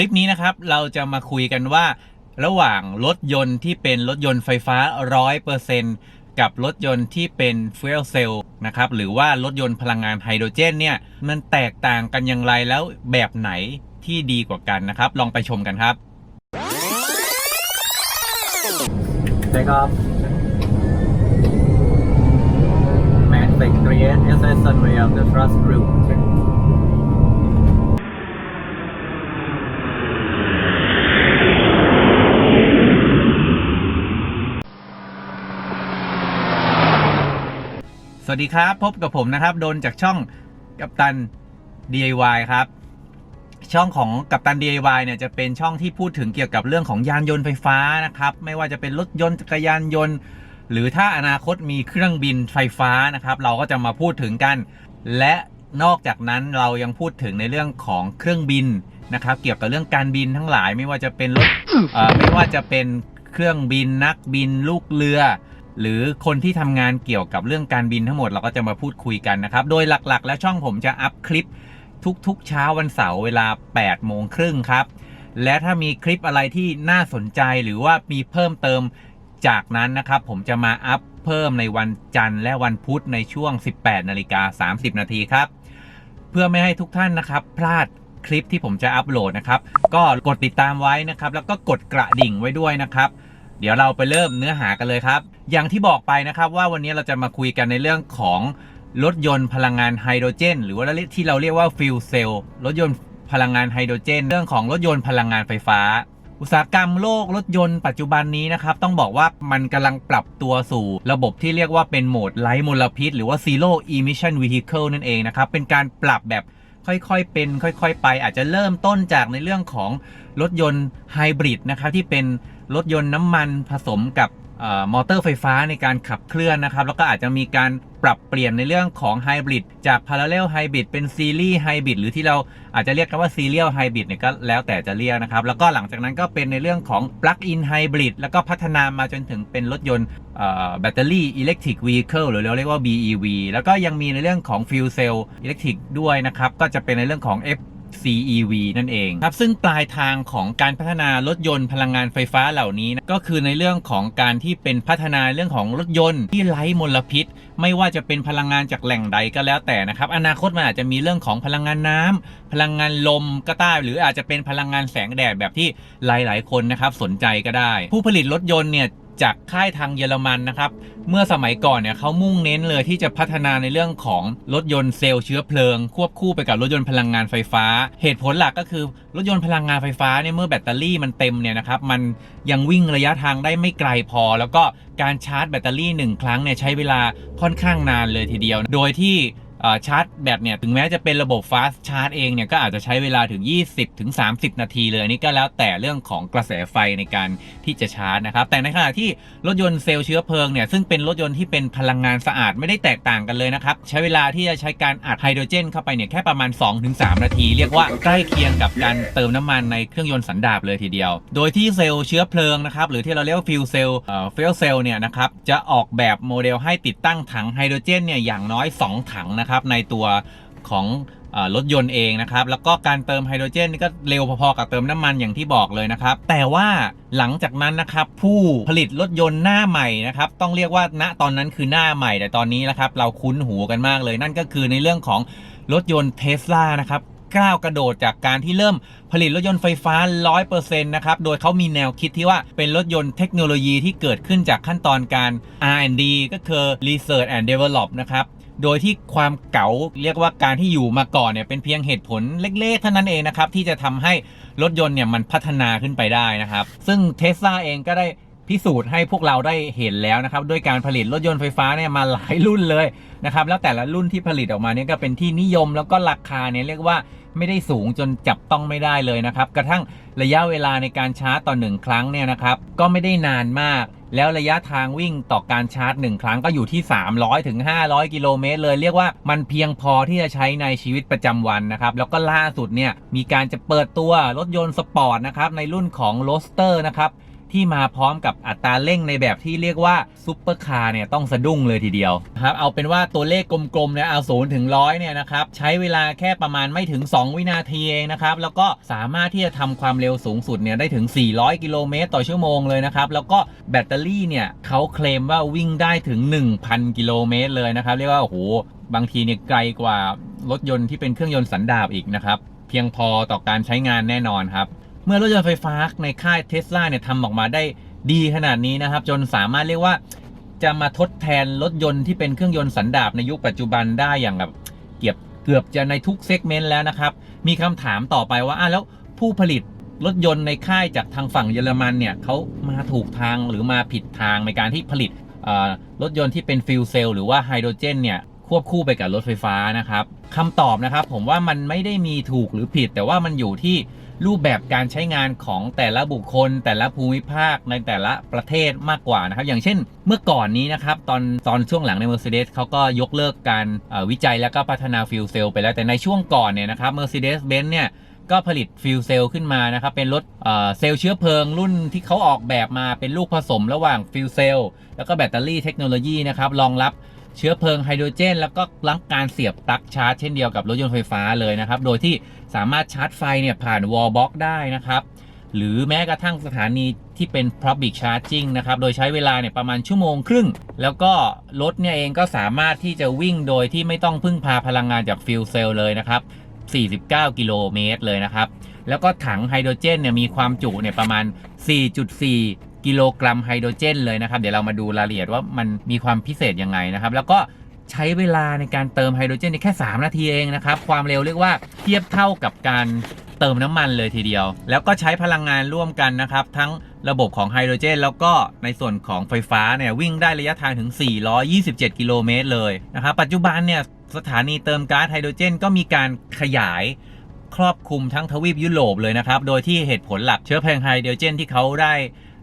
ลิปนี้นะครับเราจะมาคุยกันว่า ระหว่างรถยนต์ที่เป็นรถยนต์ไฟฟ้า 100%กับรถยนต์ที่เป็นเอลเซลนะครับหรือว่ารถยนต์พลังงานไฮโดรเจนเนี่ยมันแตกต่างกันอย่างไรแล้วแบบไหนที่ดีกว่ากันนะครับ ลองไปชมกันครับ Take off. Manfik 38 SS Sunway of the trust group. สวัสดีครับ พบกับผมนะครับ โดนจากช่องกัปตัน DIY ครับ ช่องของกัปตัน DIY เนี่ยจะเป็นช่องที่พูดถึงเกี่ยวกับเรื่องของยานยนต์ไฟฟ้านะครับ ไม่ว่าจะเป็นรถยนต์จักรยานยนต์ หรือถ้าอนาคตมีเครื่องบินไฟฟ้านะครับ เราก็จะมาพูดถึงกัน และนอกจากนั้นเรายังพูดถึงในเรื่องของเครื่องบินนะครับ เกี่ยวกับเรื่องการบินทั้งหลาย ไม่ว่าจะเป็นรถไม่ว่าจะเป็นเครื่องบินนักบินลูกเรือ หรือคนที่ทำงานเกี่ยวกับเรื่องการบินทั้งหมดเราก็จะมาพูดคุยกันนะครับ โดยหลักๆ แล้วช่องผมจะอัพคลิปทุกๆ เช้าวันเสาร์เวลา8โมงครึ่งครับ และถ้ามีคลิปอะไรที่น่าสนใจหรือว่ามีเพิ่มเติมจากนั้นนะครับผมจะมาอัพเพิ่มในวันจันทร์และวันพุธในช่วง 18นาฬิกา30 นาทีครับ เพื่อไม่ให้ทุกท่านนะครับ พลาดคลิปที่ผมจะอัพโหลดนะครับ ก็กดติดตามไว้นะครับ แล้วก็กดกระดิ่งไว้ด้วยนะครับ เดี๋ยวเราไปเริ่มเนื้อหากันเลยครับ อย่างที่บอกไปนะครับว่าวันนี้เราจะมาคุยกันในเรื่องของรถยนต์พลังงานไฮโดรเจน หรือว่าที่เราเรียกว่าฟิลเซลรถยนต์พลังงานไฮโดรเจน เรื่องของรถยนต์พลังงานไฟฟ้า อุตสาหกรรมโลกรถยนต์ปัจจุบันนี้นะครับ ต้องบอกว่ามันกำลังปรับตัวสู่ ระบบที่เรียกว่าเป็นโหมดไร้มลพิษ หรือว่า Zero Emission Vehicle นั่นเองนะครับ เป็นการปรับแบบค่อยๆ เป็น ค่อย ๆ ไป อาจจะเริ่มต้นจากในเรื่องของรถยนต์ไฮบริดนะครับที่เป็น รถยนต์น้ำมันผสมกับมอเตอร์ไฟฟ้าในการขับเคลื่อนนะครับ แล้วก็อาจจะมีการปรับเปลี่ยนในเรื่องของไฮบริดจาก Parallel Hybrid เป็นซีรีส์ไฮบริดหรือที่เราอาจจะเรียกกันว่า Serial Hybrid เนี่ยก็แล้วแต่จะเรียกนะครับ แล้วก็หลังจากนั้นก็เป็นในเรื่องของ Plug-in Hybrid แล้วก็พัฒนามาจนถึงเป็นรถยนต์แบตเตอรี่อิเล็กทริกวีเคิลหรือเราเรียกว่า BEV แล้วก็ยังมีในเรื่องของ Fuel Cell Electric ด้วยนะครับ ก็จะเป็นในเรื่องของ F CEV นั่นเองครับซึ่งปลายทางของการพัฒนารถยนต์พลังงานไฟฟ้าเหล่านี้นะก็คือในเรื่องของการที่เป็นพัฒนาเรื่องของรถยนต์ที่ไร้มลพิษ ไม่ว่าจะเป็นพลังงานจากแหล่งใดก็แล้วแต่นะครับอนาคตมันอาจจะมีเรื่องของพลังงานน้ำพลังงานลมก็ได้หรืออาจจะเป็นพลังงานแสงแดดแบบที่หลาย ๆ คนนะครับสนใจก็ได้ ผู้ผลิตรถยนต์เนี่ย จากค่ายทางเยอรมันนะครับ เมื่อสมัยก่อนเนี่ยเขามุ่งเน้นเลยที่จะพัฒนาในเรื่องของรถยนต์เซลล์เชื้อเพลิง ควบคู่ไปกับรถยนต์พลังงานไฟฟ้า เหตุผลหลักก็คือรถยนต์พลังงานไฟฟ้าเนี่ยเมื่อแบตเตอรี่มันเต็มเนี่ยนะครับมันยังวิ่งระยะทางได้ไม่ไกลพอ แล้วก็การชาร์จแบตเตอรี่หนึ่งครั้งเนี่ยใช้เวลาค่อนข้างนานเลยทีเดียว โดยที่ ชาร์จแบตเนี่ยถึงแม้จะเป็นระบบ fast charge เองเนี่ยก็อาจจะใช้เวลาถึง 20 ถึง 30 นาทีเลยอันนี้ก็แล้วแต่เรื่องของกระแสไฟในการที่จะชาร์จนะครับ แต่ในขณะที่รถยนต์เซลล์เชื้อเพลิงเนี่ยซึ่งเป็นรถยนต์ที่เป็นพลังงานสะอาดไม่ได้แตกต่างกันเลยนะครับ ใช้เวลาที่จะใช้การอัดไฮโดรเจนเข้าไปเนี่ยแค่ประมาณ 2-3 นาที เรียกว่าใกล้เคียงกับการเติมน้ำมันในเครื่องยนต์สันดาปเลยทีเดียว โดยที่เซลล์เชื้อเพลิงนะครับหรือที่เราเรียกว่าฟิวเซลเอ่อฟิวเซลเนี่ยนะครับจะออกแบบโมเดลให้ติดตั้งถังไฮโดรเจนเนี่ยอย่างน้อย 2 ถังนะครับในตัวของรถยนต์เองนะครับ แล้วก็การเติมไฮโดรเจนนี่ก็เร็วพอๆกับเติมน้ำมันอย่างที่บอกเลยนะครับ แต่ว่าหลังจากนั้นนะครับ ผู้ผลิตรถยนต์หน้าใหม่นะครับ ต้องเรียกว่าณตอนนั้นคือหน้าใหม่ แต่ตอนนี้นะครับ เราคุ้นหูกันมากเลย นั่นก็คือในเรื่องของรถยนต์เทสลานะครับก้าวกระโดดจากการที่เริ่มผลิตรถยนต์ไฟฟ้า 100%นะครับ โดยเขามีแนวคิดที่ว่าเป็นรถยนต์เทคโนโลยีที่เกิดขึ้นจากขั้นตอนการ R&D ก็คือ Research and Develop นะครับ โดยที่ความเก๋าเรียกว่าการที่อยู่มาก่อนเนี่ยเป็นเพียงเหตุผลเล็กๆเท่านั้นเองนะครับที่จะทำให้รถยนต์เนี่ยมันพัฒนาขึ้นไปได้นะครับ ซึ่งเทสลาเองก็ได้พิสูจน์ให้พวกเราได้เห็นแล้วนะครับด้วยการผลิตรถยนต์ไฟฟ้าเนี่ยมาหลายรุ่นเลยนะครับแล้วแต่ละรุ่นที่ผลิตออกมาเนี่ยก็เป็นที่นิยมแล้วก็ราคาเนี่ยเรียกว่าไม่ได้สูงจนจับต้องไม่ได้เลยนะครับกระทั่ง ระยะเวลาในการชาร์จต่อหนึ่งครั้งเนี่ยนะครับ ก็ไม่ได้นานมาก แล้วระยะทางวิ่งต่อการชาร์จ 1 ครั้งก็อยู่ที่ 300ถึง500 กิโลเมตรเลยเรียกว่ามันเพียงพอที่จะใช้ในชีวิตประจำวันนะครับ แล้วก็ล่าสุดเนี่ยมีการจะเปิดตัวรถยนต์สปอร์ตนะครับในรุ่นของ r o สเตอร์นะครับ ที่มาพร้อมกับอัตราเร่งในแบบที่เรียกว่าซุปเปอร์คาร์เนี่ยต้องสะดุ้งเลยทีเดียวครับเอาเป็นว่าตัวเลขกลมๆเนี่ยเอาศูนย์ถึงร้อยเนี่ยนะครับใช้เวลาแค่ประมาณไม่ถึง 2 วินาทีเองนะครับแล้วก็สามารถที่จะทำความเร็วสูงสุดเนี่ยได้ถึง 400 กิโลเมตรต่อชั่วโมงเลยนะครับแล้วก็แบตเตอรี่เนี่ยเขาเคลมว่าวิ่งได้ถึง 1,000 กิโลเมตรเลยนะครับเรียกว่าโอ้โหบางทีเนี่ยไกลกว่ารถยนต์ที่เป็นเครื่องยนต์สันดาปอีกนะครับเพียงพอต่อการใช้งานแน่นอนครับ เมื่อรถยนต์ไฟฟ้าในค่ายเทสลาเนี่ยทำออกมาได้ดีขนาดนี้นะครับ จนสามารถเรียกว่าจะมาทดแทนรถยนต์ที่เป็นเครื่องยนต์สันดาปในยุคปัจจุบันได้อย่างแบบเกือบเกือบจะในทุกเซกเมนต์แล้วนะครับ มีคำถามต่อไปว่าอะแล้วผู้ผลิตรถยนต์ในค่ายจากทางฝั่งเยอรมันเนี่ยเขามาถูกทางหรือมาผิดทางในการที่ผลิตรถยนต์ที่เป็นฟิวเซลหรือว่าไฮโดรเจนเนี่ย ควบคู่ไปกับรถไฟฟ้านะครับคำตอบนะครับผมว่ามันไม่ได้มีถูกหรือผิด แต่ว่ามันอยู่ที่รูปแบบการใช้งานของแต่ละบุคคล แต่ละภูมิภาคในแต่ละประเทศมากกว่านะครับ อย่างเช่นเมื่อก่อนนี้นะครับ ตอนตอนช่วงหลังใน Mercedes เขาก็ยกเลิกการวิจัยแล้วก็พัฒนาฟิวเซลไปแล้วแต่ในช่วงก่อนเนี่ยนะครับ Mercedes-Benz เนี่ยก็ผลิตฟิวเซลขึ้นมานะครับ เป็นรถเอ่อเซลล์เชื้อเพลิงรุ่นที่เขาออกแบบมาเป็นลูกผสมระหว่างฟิวเซลแล้วก็แบตเตอรี่เทคโนโลยีนะครับรองรับ เชื้อเพลิงไฮโดรเจน แล้วก็รับการเสียบปลั๊กชาร์จเช่นเดียวกับรถยนต์ไฟฟ้าเลยนะครับ โดยที่สามารถชาร์จไฟเนี่ยผ่านวอลบ็อกได้นะครับ หรือแม้กระทั่งสถานีที่เป็น Public Charging นะครับ โดยใช้เวลาเนี่ยประมาณชั่วโมงครึ่ง แล้วก็รถเนี่ยเองก็สามารถที่จะวิ่งโดยที่ไม่ต้องพึ่งพาพลังงานจากฟิวเซลเลยนะครับ 49 กิโลเมตรเลยนะครับ แล้วก็ถังไฮโดรเจนเนี่ยมีความจุเนี่ยประมาณ 4.4 กิโลกรัมไฮโดรเจนเลยนะครับเดี๋ยวเรามาดูรายละเอียดว่ามันมีความพิเศษยังไงนะครับ แล้วก็ใช้เวลาในการเติมไฮโดรเจนเนี่ยแค่ 3 นาทีเองนะครับ ความเร็วเรียกว่าเทียบเท่ากับการเติมน้ำมันเลยทีเดียว แล้วก็ใช้พลังงานร่วมกันนะครับ ทั้งระบบของไฮโดรเจน แล้วก็ในส่วนของไฟฟ้าเนี่ยวิ่งได้ระยะทางถึง 427 กิโลเมตรเลยนะครับ ปัจจุบันเนี่ยสถานีเติมก๊าซไฮโดรเจน ก็มีการขยายครอบคลุมทั้งทวีปยุโรปเลยนะครับ โดยที่เหตุผลหลักเชื้อเพลิงไฮโดรเจนที่เขาได้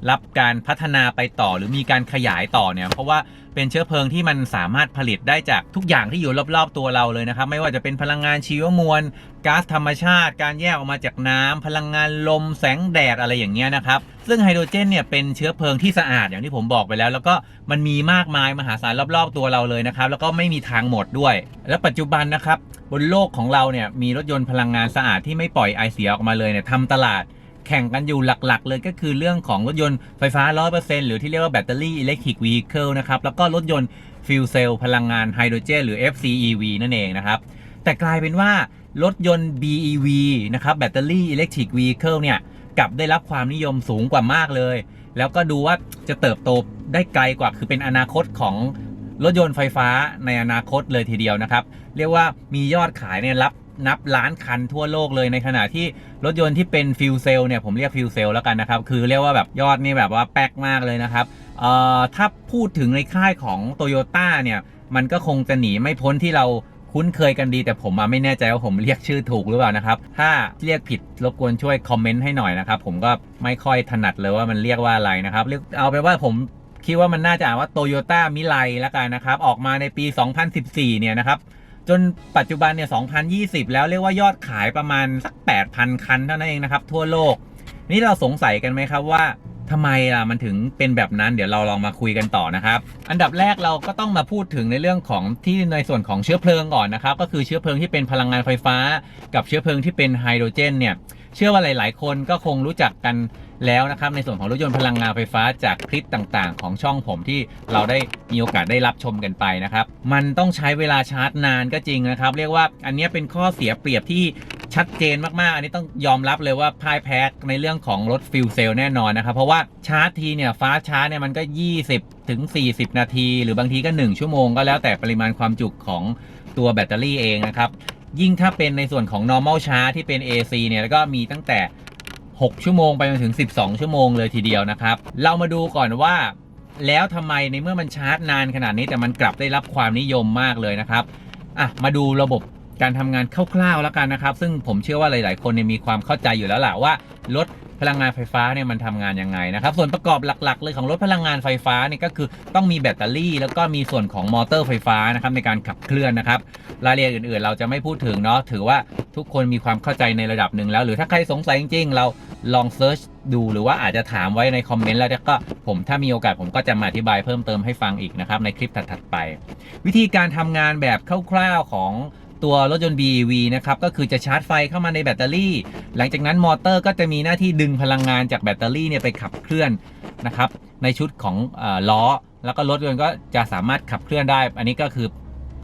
รับการพัฒนาไปต่อหรือมีการขยายต่อเนี่ยเพราะว่าเป็นเชื้อเพลิงที่มันสามารถผลิตได้จากทุกอย่างที่อยู่รอบๆตัวเราเลยนะครับ ไม่ว่าจะเป็นพลังงานชีวมวลก๊าซธรรมชาติ การแยกออกมาจากน้ำพลังงานลม แสงแดดอะไรอย่างเงี้ยนะครับ ซึ่งไฮโดรเจนเนี่ยเป็นเชื้อเพลิงที่สะอาดอย่างที่ผมบอกไปแล้ว แล้วก็มันมีมากมายมหาศาลรอบๆตัวเราเลยนะครับ แล้วก็ไม่มีทางหมดด้วย และปัจจุบันนะครับบนโลกของเราเนี่ยมีรถยนต์พลังงานสะอาดที่ไม่ปล่อยไอเสียออกมาเลยเนี่ยทำตลาด แข่งกันอยู่หลักๆ เลยก็คือเรื่องของรถยนต์ไฟฟ้า 100%หรือที่เรียกว่าแบตเตอรี่อิเล็กทริกวีเคิลนะครับ แล้วก็รถยนต์ฟิวเซลพลังงานไฮโดรเจนหรือ FCEV นั่นเองนะครับ แต่กลายเป็นว่ารถยนต์ BEV นะครับแบตเตอรี่อิเล็กทริกวีเคิลเนี่ยกลับได้รับความนิยมสูงกว่ามากเลย แล้วก็ดูว่าจะเติบโตได้ไกลกว่าคือเป็นอนาคตของรถยนต์ไฟฟ้าในอนาคตเลยทีเดียวนะครับ เรียกว่ามียอดขายเนี่ยรับ นับล้านคันทั่วโลกเลยในขณะที่รถยนต์ที่เป็นฟิวเซลเนี่ยผมเรียกฟิวเซลแล้วกันนะครับ คือเรียกว่าแบบยอดนี่แบบว่าแป๊กมากเลยนะครับเอ่อถ้าพูดถึงในค่ายของ t o y ยต้เนี่ยมันก็คงจะหนีไม่พ้นที่เราคุ้นเคยกันดีแต่ผมไม่แน่ใจว่าผมเรียกชื่อถูกหรือเปล่านะครับ ถ้าเรียกผิดรบกวนช่วยคอมเมนต์ให้หน่อยนะครับ ผมก็ไม่ค่อยถนัดเลยว่ามันเรียกว่าอะไรนะครับเรียกเอาไปนว่าผมคิดว่ามันน่าจะอ่านว่าโตโยต้ามิไลแล้วกันนะครับ ออกมาในปี 2014 เนี่ยนะครับ จนปัจจุบันเนี่ย 2020 แล้วเรียกว่ายอดขายประมาณสัก 8,000 คันเท่านั้นเองนะครับ ทั่วโลก นี่เราสงสัยกันไหมครับว่าทำไมล่ะมันถึงเป็นแบบนั้นเดี๋ยวเราลองมาคุยกันต่อนะครับ อันดับแรกเราก็ต้องมาพูดถึงในเรื่องของที่ในส่วนของเชื้อเพลิงก่อนนะครับ ก็คือเชื้อเพลิงที่เป็นพลังงานไฟฟ้า กับเชื้อเพลิงที่เป็นไฮโดรเจนเนี่ยเชื่อว่าหลาย ๆ คนก็คงรู้จักกัน แล้วนะครับในส่วนของรถยนต์พลังงานไฟฟ้าจากคลิปต่างๆ ของช่องผมที่เราได้มีโอกาสได้รับชมกันไปนะครับมันต้องใช้เวลาชาร์จนานก็จริงนะครับ เรียกว่าอันนี้เป็นข้อเสียเปรียบที่ชัดเจนมากๆ อันนี้ต้องยอมรับเลยว่าพ่ายแพ้ในเรื่องของรถฟิลเซลแน่นอนนะครับ เพราะว่าชาร์จทีเนี่ยฟ้าชาร์จเนี่ยมันก็ 20 ถึง 40 นาที หรือบางทีก็ 1 ชั่วโมงก็แล้วแต่ปริมาณความจุของตัวแบตเตอรี่เองนะครับ ยิ่งถ้าเป็นในส่วนของ normal charge ที่เป็น AC เนี่ยแล้วก็มีตั้งแต่ 6 ชั่วโมงไปจนถึง 12 ชั่วโมงเลยทีเดียวนะครับ เรามาดูก่อนว่าแล้วทำไมในเมื่อมันชาร์จนานขนาดนี้แต่มันกลับได้รับความนิยมมากเลยนะครับอะมาดูระบบการทำงานคร่าวๆแล้วกันนะครับ ซึ่งผมเชื่อว่าหลาย ๆ คนมีความเข้าใจอยู่แล้วแหละว่ารถ พลังงานไฟฟ้าเนี่ยมันทำงานยังไงนะครับ ส่วนประกอบหลัก ๆ เลยของรถพลังงานไฟฟ้าเนี่ยก็คือต้องมีแบตเตอรี่ แล้วก็มีส่วนของมอเตอร์ไฟฟ้านะครับในการขับเคลื่อนนะครับรายละเอียดอื่น ๆ เราจะไม่พูดถึงเนาะถือว่าทุกคนมีความเข้าใจในระดับหนึ่งแล้ว หรือถ้าใครสงสัยจริง ๆ เราลองเซิร์ชดูหรือว่าอาจจะถามไว้ในคอมเมนต์แล้วก็ผมถ้ามีโอกาสผมก็จะมาอธิบายเพิ่มเติมให้ฟังอีกนะครับในคลิปถัดๆไป วิธีการทำงานแบบคร่าวๆของ ตัวรถยนต์ BEV นะครับก็คือจะชาร์จไฟเข้ามาในแบตเตอรี่ หลังจากนั้นมอเตอร์ก็จะมีหน้าที่ดึงพลังงานจากแบตเตอรี่เนี่ยไปขับเคลื่อนนะครับในชุดของอล้อ แล้วก็รถยนต์ก็จะสามารถขับเคลื่อนได้ อันนี้ก็คือ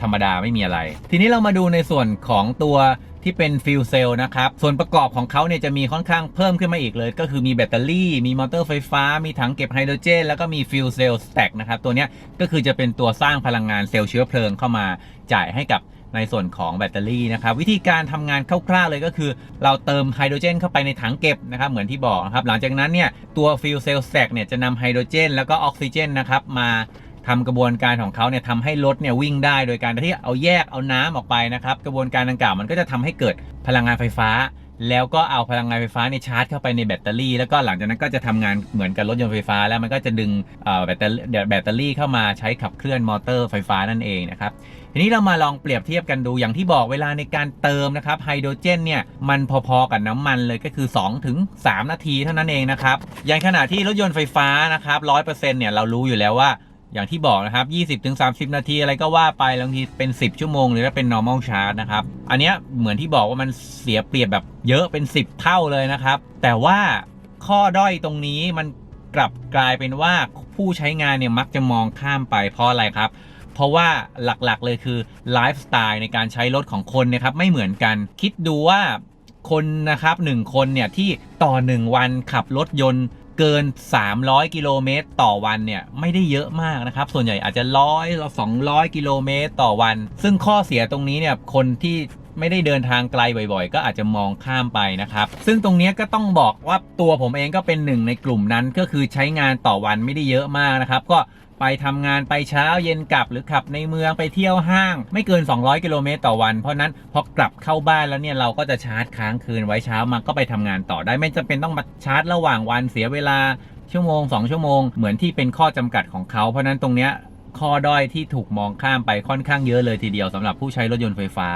ธรรมดาไม่มีอะไร ทีนี้เรามาดูในส่วนของตัวที่เป็นฟิลเซลนะครับ ส่วนประกอบของเขาเนี่ยจะมีค่อนข้างเพิ่มขึ้นมาอีกเลย ก็คือมีแบตเตอรี่ มีมอเตอร์ไฟฟ้า มีถังเก็บไฮโดรเจน แล้วก็มีฟิลเซลสแต็กนะครับ ตัวนี้ก็คือจะเป็นตัวสร้างพลังงานเซลล์เชื้อเพลิงเข้ามาจ่ายให้กับ ในส่วนของแบตเตอรี่นะครับวิธีการทำงานคร่าวๆเลยก็คือ เราเติมไฮโดรเจนเข้าไปในถังเก็บนะครับเหมือนที่บอกนะครับหลังจากนั้นเนี่ยตัวฟิลเซลแสกเนี่ยจะนำไฮโดรเจน แล้วก็ออกซิเจนนะครับมาทำกระบวนการของเขาเนี่ยทำให้รถเนี่ยวิ่งได้โดยการที่เอาแยกเอาน้ำออกไปนะครับ กระบวนการดังกล่าวมันก็จะทำให้เกิดพลังงานไฟฟ้า แล้วก็เอาพลังงานไฟฟ้าเนี่ยชาร์จเข้าไปในแบตเตอรี่ แล้วก็หลังจากนั้นก็จะทำงานเหมือนกับรถยนต์ไฟฟ้า แล้วมันก็จะดึงแบตเตอรี่เดี๋ยวแบตเตอรี่เข้ามาใช้ขับเคลื่อนมอเตอร์ไฟฟ้านั่นเองนะครับทีนี้เรามาลองเปรียบเทียบกันดูอย่างที่บอกเวลาในการเติมนะครับไฮโดรเจนเนี่ยมันพอๆกับน้ำมันเลยก็คือ2ถึง3นาทีเท่านั้นเองนะครับอย่างขณะที่รถยนต์ไฟฟ้านะครับ100%เนี่ยเรารู้อยู่แล้วว่า อย่างที่บอกนะครับ 20-30 นาทีอะไรก็ว่าไปบางทีเป็น 10 ชั่วโมง หรือว่าเป็น normal charge นะครับ อันเนี้ยเหมือนที่บอกว่ามันเสียเปรียบแบบเยอะเป็น 10 เท่าเลยนะครับ แต่ว่าข้อด้อยตรงนี้มันกลับกลายเป็นว่าผู้ใช้งานเนี่ยมักจะมองข้ามไปเพราะอะไรครับ เพราะว่าหลักๆเลยคือไลฟ์สไตล์ในการใช้รถของคนนะครับไม่เหมือนกัน คิดดูว่าคนนะครับหนึ่งคนเนี่ยที่ต่อ 1 วันขับรถยนต์ เกิน 300 กิโลเมตรต่อวันเนี่ยไม่ได้เยอะมากนะครับ ส่วนใหญ่อาจจะร้อยหรือ200 กิโลเมตรต่อวัน ซึ่งข้อเสียตรงนี้เนี่ยคนที่ไม่ได้เดินทางไกลบ่อยๆ ก็อาจจะมองข้ามไปนะครับ ซึ่งตรงนี้ก็ต้องบอกว่าตัวผมเองก็เป็นหนึ่งในกลุ่มนั้นก็คือใช้งานต่อวันไม่ได้เยอะมากนะครับ ก็ ไปทำงานไปเช้าเย็นกลับหรือขับในเมืองไปเที่ยวห้าง ไม่เกิน 200 กิโลเมตรต่อวัน เพราะนั้นพอกลับเข้าบ้านแล้วเนี่ยเราก็จะชาร์จค้างคืนไว้เช้ามาก็ไปทำงานต่อได้ไม่จำเป็นต้องมาชาร์จระหว่างวันเสียเวลาชั่วโมง 2 ชั่วโมง เหมือนที่เป็นข้อจำกัดของเขาเพราะนั้นตรงเนี้ยข้อด้อยที่ถูกมองข้ามไปค่อนข้างเยอะเลยทีเดียวสำหรับผู้ใช้รถยนต์ไฟฟ้า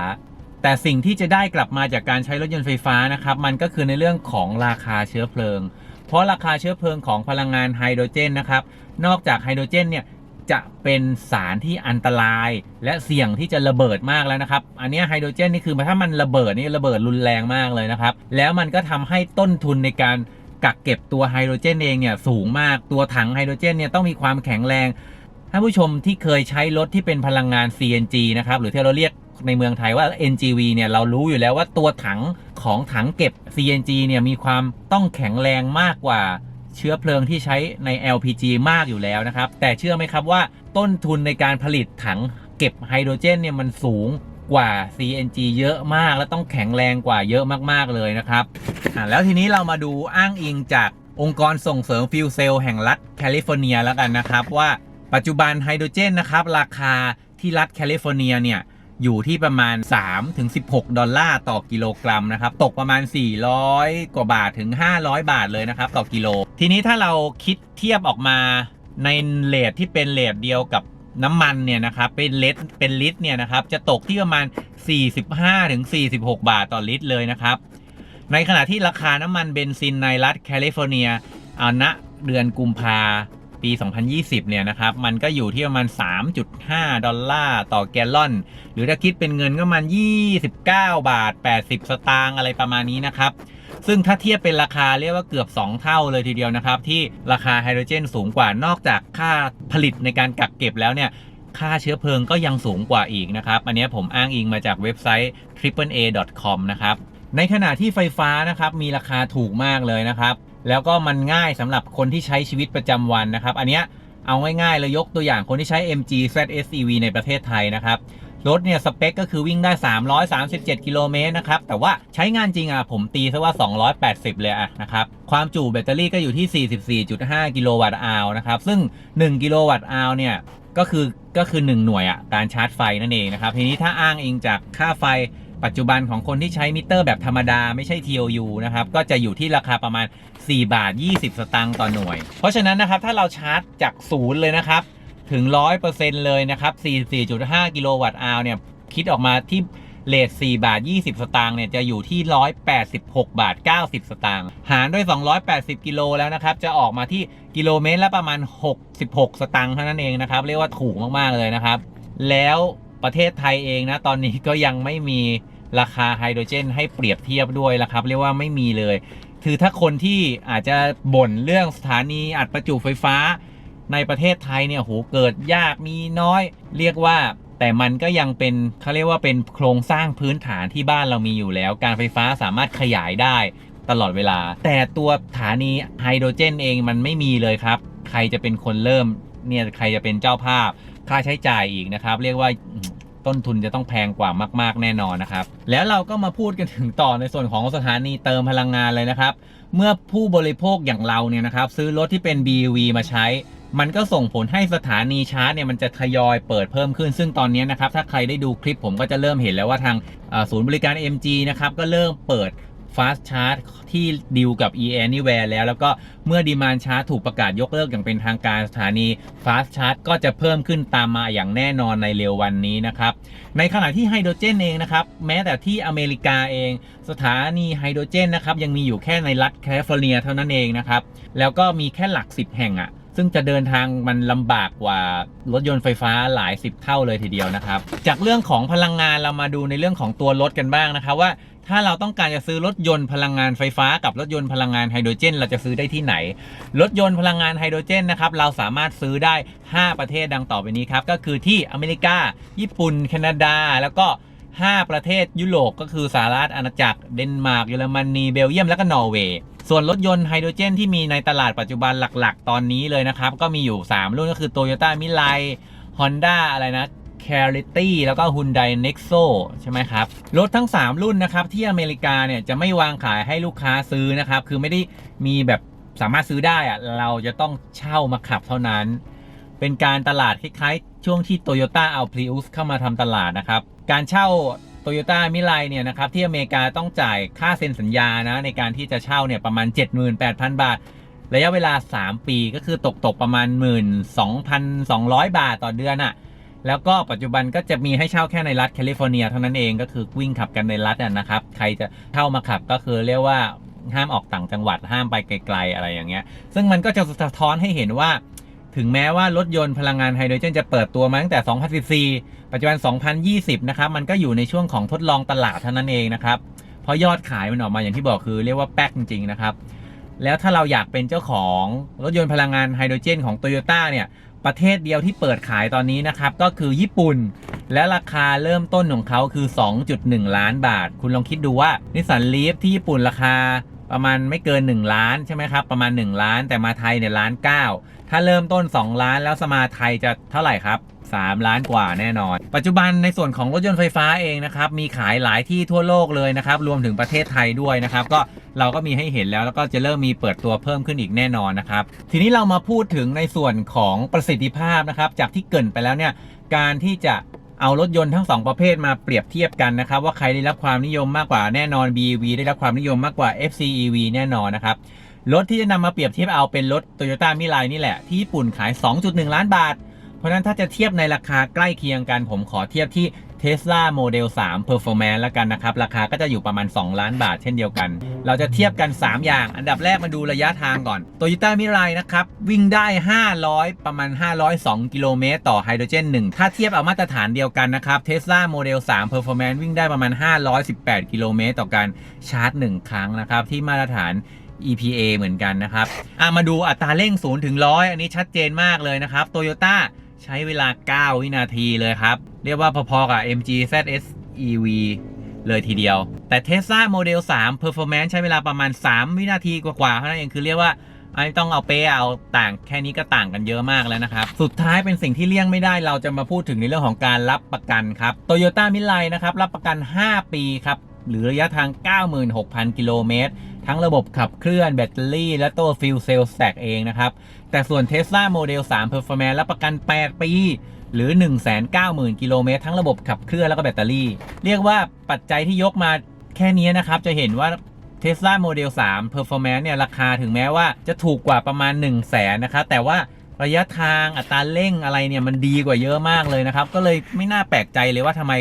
แต่สิ่งที่จะได้กลับมาจากการใช้รถยนต์ไฟฟ้านะครับมันก็คือในเรื่องของราคาเชื้อเพลิง เพราะราคาเชื้อเพลิงของพลังงานไฮโดรเจนนะครับ นอกจากไฮโดรเจนเนี่ยจะเป็นสารที่อันตรายและเสี่ยงที่จะระเบิดมากแล้วนะครับ อันนี้ไฮโดรเจนนี่คือถ้ามันระเบิดนี่ระเบิดรุนแรงมากเลยนะครับ แล้วมันก็ทำให้ต้นทุนในการกักเก็บตัวไฮโดรเจนเองเนี่ยสูงมาก ตัวถังไฮโดรเจนเนี่ยต้องมีความแข็งแรงท่านผู้ชมที่เคยใช้รถที่เป็นพลังงาน CNG นะครับ หรือที่เราเรียกในเมืองไทยว่า NGV เนี่ยเรารู้อยู่แล้วว่าตัวถังของถังเก็บ CNG เนี่ยมีความต้องแข็งแรงมากกว่า เชื้อเพลิงที่ใช้ใน LPG มากอยู่แล้วนะครับ แต่เชื่อไหมครับว่าต้นทุนในการผลิตถังเก็บไฮโดรเจนเนี่ยมันสูงกว่า CNG เยอะมาก และต้องแข็งแรงกว่าเยอะมากๆเลยนะครับอะแล้วทีนี้เรามาดูอ้างอิงจากองค์กรส่งเสริมฟิวเซลแห่งรัฐแคลิฟอร์เนียแล้วกันนะครับ ว่าปัจจุบันไฮโดรเจนนะครับ ราคาที่รัฐแคลิฟอร์เนียเนี่ย อยู่ที่ประมาณ3ถึง16 ดอลลาร์ต่อกิโลกรัมนะครับ ตกประมาณ 400 กว่าบาทถึง 500 บาทเลยนะครับ ต่อกิโล ทีนี้ถ้าเราคิดเทียบออกมาในเลทที่เป็นเลทเดียวกับน้ำมันเนี่ยนะครับเป็นเลทเป็นลิตรเนี่ยนะครับ จะตกที่ประมาณ 45ถึง46 บาทต่อลิตรเลยนะครับ ในขณะที่ราคาน้ำมันเบนซินในรัฐแคลิฟอร์เนียเอาณเดือนกุมภา ปี 2020 เนี่ยนะครับ มันก็อยู่ที่ประมาณ 3.5 ดอลลาร์ต่อแกลลอน หรือถ้าคิดเป็นเงินก็ประมาณ 29 บาท 80 สตางค์อะไรประมาณนี้นะครับ ซึ่งถ้าเทียบเป็นราคาเรียกว่าเกือบ 2 เท่าเลยทีเดียวนะครับ ที่ราคาไฮโดรเจนสูงกว่านอกจากค่าผลิตในการกักเก็บแล้วเนี่ยค่าเชื้อเพลิงก็ยังสูงกว่าอีกนะครับ อันนี้ผมอ้างอิงมาจากเว็บไซต์ triple-a.com นะครับ ในขณะที่ไฟฟ้านะครับมีราคาถูกมากเลยนะครับ แล้วก็มันง่ายสำหรับคนที่ใช้ชีวิตประจำวันนะครับ อันเนี้ยเอาง่ายๆเลยยกตัวอย่างคนที่ใช้ MG ZSEV ในประเทศไทยนะครับรถเนี่ยสเปคก็คือวิ่งได้ 337 กิโลเมตรนะครับ แต่ว่าใช้งานจริงอะผมตีซะว่า 280 เลยอะนะครับ ความจุแบตเตอรี่ก็อยู่ที่ 44.5 กิโลวัตต์อาวนะครับ ซึ่ง 1 กิโลวัตต์อาวเนี่ย ก็คือก็คือ 1 หน่วยอะการชาร์จไฟนั่นเองนะครับ ทีนี้ถ้าอ้างอิงจากค่าไฟ ปัจจุบันของคนที่ใช้มิเตอร์แบบธรรมดาไม่ใช่ TOU นะครับ ก็จะอยู่ที่ราคาประมาณ 4 บาท 20 สตางค์ต่อหน่วย เพราะฉะนั้นนะครับ ถ้าเราชาร์จจากศูนย์เลยนะครับ ถึง 100%เลยนะครับ 44.5 กิโลวัตต์อาวเนี่ย คิดออกมาที่เลท4บาท 20 สตางค์เนี่ย จะอยู่ที่ 186 บาท 90 สตางค์หารด้วย 280 กิโลแล้วนะครับ จะออกมาที่กิโลเมตรละประมาณ 66 สตางค์เท่านั้นเองนะครับ เรียกว่าถูกมากๆเลยนะครับ แล้ว ประเทศไทยเองนะตอนนี้ก็ยังไม่มีราคาไฮโดรเจน ให้เปรียบเทียบด้วยละครับ เรียกว่าไม่มีเลย คือถ้าคนที่อาจจะบ่นเรื่องสถานีอัดประจุไฟฟ้า ในประเทศไทยเนี่ยโหเกิดยากมีน้อย เรียกว่าแต่มันก็ยังเป็นเขาเรียกว่าเป็นโครงสร้างพื้นฐานที่บ้านเรามีอยู่แล้ว การไฟฟ้าสามารถขยายได้ตลอดเวลา แต่ตัวสถานีไฮโดรเจนเองมันไม่มีเลยครับ ใครจะเป็นคนเริ่มเนี่ยใครจะเป็นเจ้าภาพ ค่าใช้จ่ายอีกนะครับ เรียกว่า ต้นทุนจะต้องแพงกว่ามาก ๆ แน่นอนนะครับ แล้วเราก็มาพูดกันถึงต่อในส่วนของสถานีเติมพลังงานเลยนะครับ เมื่อผู้บริโภคอย่างเราเนี่ยนะครับซื้อรถที่เป็น BEV มาใช้ มันก็ส่งผลให้สถานีชาร์จเนี่ยมันจะทยอยเปิดเพิ่มขึ้น ซึ่งตอนนี้นะครับถ้าใครได้ดูคลิปผมก็จะเริ่มเห็นแล้วว่าทางศูนย์บริการ MG นะครับก็เริ่มเปิด Fast Charge ที่ดีลกับ e Anywhere แล้ว แล้วก็เมื่อดีมานชาร์จถูกประกาศยกเลิกอย่างเป็นทางการสถานี Fast Charge ก็จะเพิ่มขึ้นตามมาอย่างแน่นอนในเร็ววันนี้นะครับ ในขณะที่ไฮโดรเจนเองนะครับ แม้แต่ที่อเมริกาเอง สถานีไฮโดรเจนนะครับ ยังมีอยู่แค่ในรัฐแคลิฟอร์เนียเท่านั้นเองนะครับ แล้วก็มีแค่หลัก 10 แห่งอะ ซึ่งจะเดินทางมันลำบากกว่ารถยนต์ไฟฟ้าหลาย 10 เท่าเลยทีเดียวนะครับ จากเรื่องของพลังงานเรามาดูในเรื่องของตัวรถกันบ้างนะครับว่าถ้าเราต้องการจะซื้อรถยนต์พลังงานไฟฟ้ากับรถยนต์พลังงานไฮโดรเจน เราจะซื้อได้ที่ไหน รถยนต์พลังงานไฮโดรเจนนะครับเราสามารถซื้อได้ 5 ประเทศดังต่อไปนี้ครับก็คือที่อเมริกา ญี่ปุ่น แคนาดา แล้วก็ 5 ประเทศยุโรปก็คือสหรัฐอาณาจักรเดนมาร์กเยอรมนีเบลเยียมและก็นอร์เวย์ ส่วนรถยนต์ไฮโดรเจนที่มีในตลาดปัจจุบันหลักๆ ตอนนี้เลยนะครับ ก็มีอยู่ 3 รุ่นก็คือ Toyota m i r a i Honda อะไรนะ c a r i t y แล้วก็ Hyundai Nexo ใช่ไหมครับ รถทั้ง 3 รุ่นนะครับที่อเมริกาเนี่ยจะไม่วางขายให้ลูกค้าซื้อนะครับ คือไม่ได้มีแบบสามารถซื้อได้อะเราจะต้องเช่ามาขับเท่านั้น เป็นการตลาดคล้ายๆ ช่วงที่ Toyota เอา Prius เข้ามาทำตลาดนะครับ การเช่า Toyota m i r a i เนี่ยนะครับที่อเมริกาต้องจ่ายค่าเซ็นสัญญานะในการที่จะเช่าเนี่ยประมาณ 78,000 บาท ระยะเวลา 3 ปีก็คือตกตกประมาณ 12,200 บาทต่อเดือนอะแล้วก็ปัจจุบันก็จะมีให้เช่าแค่ในรัฐแคลิฟอร์เนียเท่านั้นเองก็คือวิ่งขับกันในรัฐนะครับ ใครจะเข้ามาขับก็คือเรียกว่าห้ามออกต่างจังหวัดห้ามไปไกล ๆ อะไรอย่างเงี้ย ซึ่งมันก็จะสะท้อนให้เห็นว่า ถึงแม้ว่ารถยนต์พลังงานไฮโดรเจนจะเปิดตัวมาตั้งแต่ 2014 ปัจจุบัน 2020 นะครับ มันก็อยู่ในช่วงของทดลองตลาดเท่านั้นเองนะครับ เพราะยอดขายมันออกมาอย่างที่บอกคือเรียกว่าแป๊กจริง ๆ นะครับ แล้วถ้าเราอยากเป็นเจ้าของรถยนต์พลังงานไฮโดรเจนของ Toyota เนี่ยประเทศเดียวที่เปิดขายตอนนี้นะครับ ก็คือญี่ปุ่น และราคาเริ่มต้นของเขาคือ 2.1 ล้านบาท คุณลองคิดดูว่านิสสันลีฟที่ญี่ปุ่นราคา ประมาณไม่เกิน 1 ล้านใช่ไหมครับ ประมาณ 1 ล้านแต่มาไทยเนี่ยล้าน9ถ้าเริ่มต้น 2 ล้านแล้วสมาไทยจะเท่าไหร่ครับ 3 ล้านกว่าแน่นอน ปัจจุบันในส่วนของรถยนต์ไฟฟ้าเองนะครับ มีขายหลายที่ทั่วโลกเลยนะครับ รวมถึงประเทศไทยด้วยนะครับ ก็เราก็มีให้เห็นแล้วแล้วก็จะเริ่มมีเปิดตัวเพิ่มขึ้นอีกแน่นอนนะครับ ทีนี้เรามาพูดถึงในส่วนของประสิทธิภาพนะครับ จากที่เกินไปแล้วเนี่ยการที่จะ เอารถยนต์ทั้งสองประเภทมาเปรียบเทียบกันนะครับ ว่าใครได้รับความนิยมมากกว่าแน่นอน BEV ได้รับความนิยมมากกว่า FCEV แน่นอนนะครับรถที่จะนำมาเปรียบเทียบเอาเป็นรถ Toyota m i r a i นี่แหละ ที่ญี่ปุ่นขาย 2.1 ล้านบาท เพราะนั้นถ้าจะเทียบในราคาใกล้เคียงกันผมขอเทียบที่ Tesla Model 3 Performance แล้วกันนะครับ ราคาก็จะอยู่ประมาณ 2 ล้านบาทเช่นเดียวกัน เราจะเทียบกัน 3 อย่าง อันดับแรกมาดูระยะทางก่อน Toyota m i r a i นะครับ วิ่งได้ 500 ประมาณ 502 กิโลเมตรต่อไฮโดรเจน1ถ้าเทียบเอามาตรฐานเดียวกันนะครับ Tesla Model 3 Performance วิ่งได้ประมาณ 518 กิโลเมตรต่อการชาร์จ 1 ครั้งนะครับ ที่มาตรฐาน EPA เหมือนกันนะครับอะมาดูอัตราเร่ง0ถึง100 อันนี้ชัดเจนมากเลยนะครับ Toyota ใช้เวลา 9 วินาทีเลยครับ เรียกว่าพอๆกับ MG ZS EV เลยทีเดียว แต่ Tesla Model 3 Performance ใช้เวลาประมาณ 3 วินาทีกว่าๆเท่านั้นเองคือเรียกว่าไอ้ต้องเอาเปเอาต่างแค่นี้ก็ต่างกันเยอะมากแล้วนะครับ สุดท้ายเป็นสิ่งที่เลี่ยงไม่ได้เราจะมาพูดถึงในเรื่องของการรับประกันครับ Toyota m i r a i นะครับ รับประกัน 5 ปีครับ หรือระยะทาง 96,000 กิโลเมตร ทั้งระบบขับเคลื่อนแบตเตอรี่ และตัวฟิลเซลสแต็กเองนะครับ แต่ส่วน Tesla Model 3 Performance รับประกัน 8 ปี หรือ 190,000 กิโลเมตรทั้งระบบขับเคลื่อนแล้วก็แบตเตอรี่ เรียกว่าปัจจัยที่ยกมาแค่นี้นะครับ จะเห็นว่า Tesla Model 3 Performance เนี่ยราคาถึงแม้ว่าจะถูกกว่าประมาณ 1 0 0 0 0แสนนะครับแต่ว่าระยะทางอัตราเร่งอะไรเนี่ยมันดีกว่าเยอะมากเลยนะครับ ก็เลยไม่น่าแปลกใจเลยว่าทำไม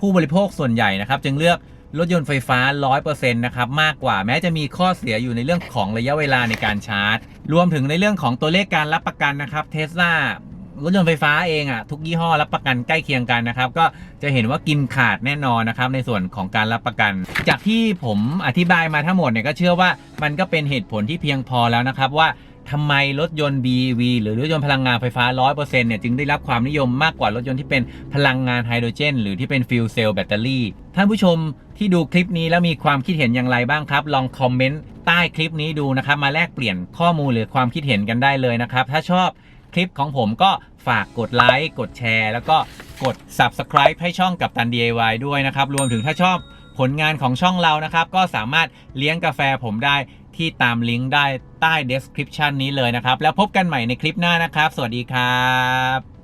ผู้บริโภคส่วนใหญ่นะครับ จึงเลือกรถยนต์ไฟฟ้า 100%นะครับมากกว่าแม้จะมีข้อเสียอยู่ในเรื่องของระยะเวลาในการชาร์จ รวมถึงในเรื่องของตัวเลขการรับประกันนะครับเทสลา รถยนต์ไฟฟ้าเองอะทุกยี่ห้อรับประกันใกล้เคียงกันนะครับ ก็จะเห็นว่ากินขาดแน่นอนนะครับ ในส่วนของการรับประกัน จากที่ผมอธิบายมาทั้งหมดเนี่ยก็เชื่อว่ามันก็เป็นเหตุผลที่เพียงพอแล้วนะครับว่าทำไมรถยนต์ BEV หรือรถยนต์พลังงานไฟฟ้า 100%เนี่ยจึงได้รับความนิยมมากกว่ารถยนต์ที่เป็นพลังงานไฮโดรเจน หรือที่เป็นฟิวเซลแบตเตอรี่ ท่านผู้ชมที่ดูคลิปนี้แล้วมีความคิดเห็นอย่างไรบ้างครับ ลองคอมเมนต์ใต้คลิปนี้ดูนะครับ มาแลกเปลี่ยนข้อมูลหรือความคิดเห็นกันได้เลยนะครับ ถ้าชอบ ลิปของผมก็ฝากกดไลค์กดแชร์ แล้วก็กด Subscribe ให้ช่องกับตัน DIY ด้วยนะครับ รวมถึงถ้าชอบผลงานของช่องเรานะครับ ก็สามารถเลี้ยงกาแฟผมได้ที่ตามลิงก์ได้ใต้ description นี้เลยนะครับ แล้วพบกันใหม่ในคลิปหน้านะครับ สวัสดีครับ